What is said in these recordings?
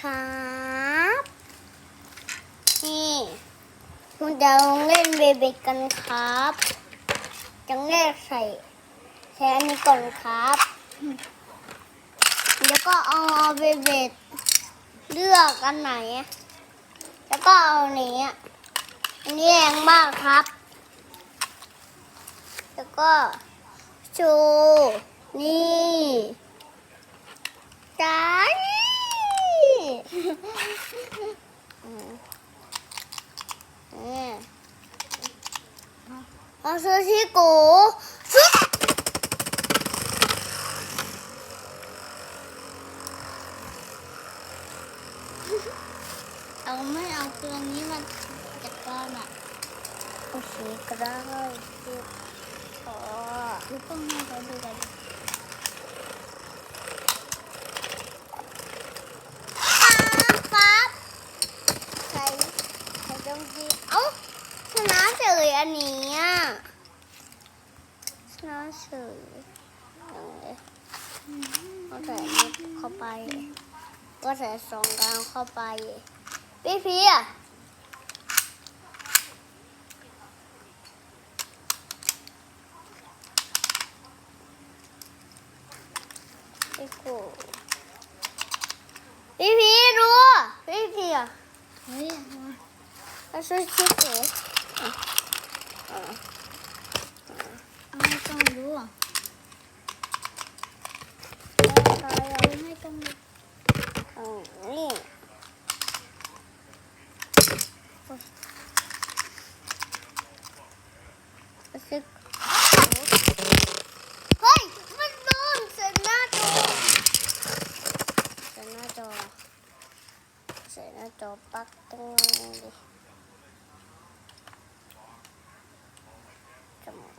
ครับ นี่คุณจะลงเล่นเบเบกกันครับจังแรกใส่ใช้อันนี้ก่อนครับ แล้วก็เอาเบเบกเลือกอันไหน แล้วก็เอาอันนี้อันนี้แรงมากครับ แล้วก็ชูนี่จ้านี่อืมนี่ เอาซูชิโกฟึ๊บเอาไม่เอาตัวนี้มาจัดการอะเอาสีก็ได้อ๋อลูกต้องให้เขาดูกัน ครับใครใครต้องดีเอ้าชนะเฉย อันนี้อะชนะเฉยเอาเลยเอาใส่นิดเข้าไป ก็ใส่สองกลางเข้าไป พี่พี่อะพี่กูพี่พี่ดูพี่พี่อะเฮ้ยมาเอาซูชิโกะอะอะเอา ไม่ต้องรู้อะเอาเอาไม่ต้องรู้เอานี่เอาซูเฮ้ย มันโดนเซนหน้าจอเซนหน้าจอเซ็นหน้าจอปักตรงนี้ดิจมูก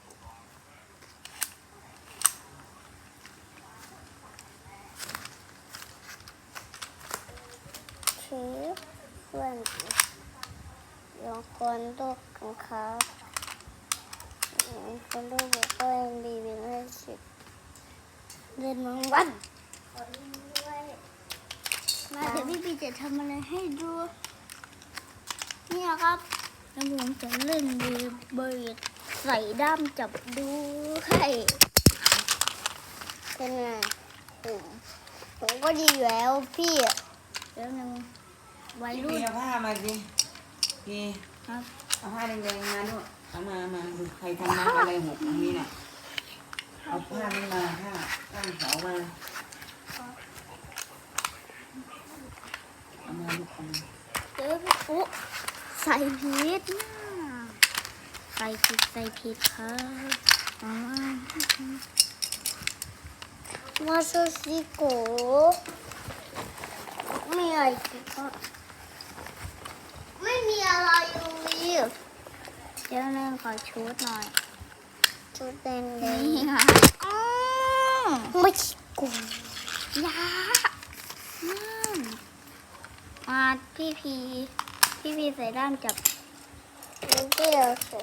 ชื้อเพื่อนลองคนลูกกันครับอืมคนลูกบอกว่ายังดีเป็นไม่สิบเดินมังวันมาเดี๋ยวพี่ปีจะทำอะไรให้ดูเนี่ยครับแล้วผมจะเล่นเบเบิดใส่ด้ามจับดูให้เป็นไงผมผมก็ดีแล้วพี่เดี๋ยวนึง วัยพี่รุ่นเอาผ้ามาสิพี่ครับเอาผ้าแดงๆมาด้วยเอามามาดูใครทำน้ำอะไรหกตรงนี้น่ะเอาผ้านี้มาผ้าตั้งเสามาเอามาลูกเอามาเดี๋ยวพี่ปุ๊ใส่ผิดนะใส่ผิดใส่ผิดครับอ๋อมาซูชิโกะไม่อะไรกินก็ ไม่มีอะไรตรงนี้เดี๋ยวหนึงขอชุดหน่อย ชุดแดงแดนี่งค่ะอ๋อไม่ใช่กูยานั่นมาพี่พี พี่พีใส่ด้ามจับ ไม่เกี่ยวใส่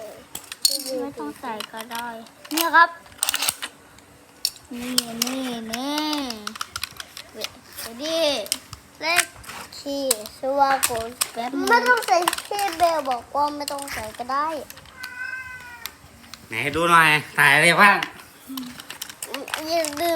ไม่ต้องใส่ก็ได้ เนี่ยครับ นี่นี่นี่เวเวดีเล็ก ที่สวาโกนแป๊บนึไม่งต้องใส่พี่เบลบอกว่าไม่ต้องใส่ก็ได้ ไหนดูหน่อย ถ่ายอะไรบ้าง อย่าดื้อ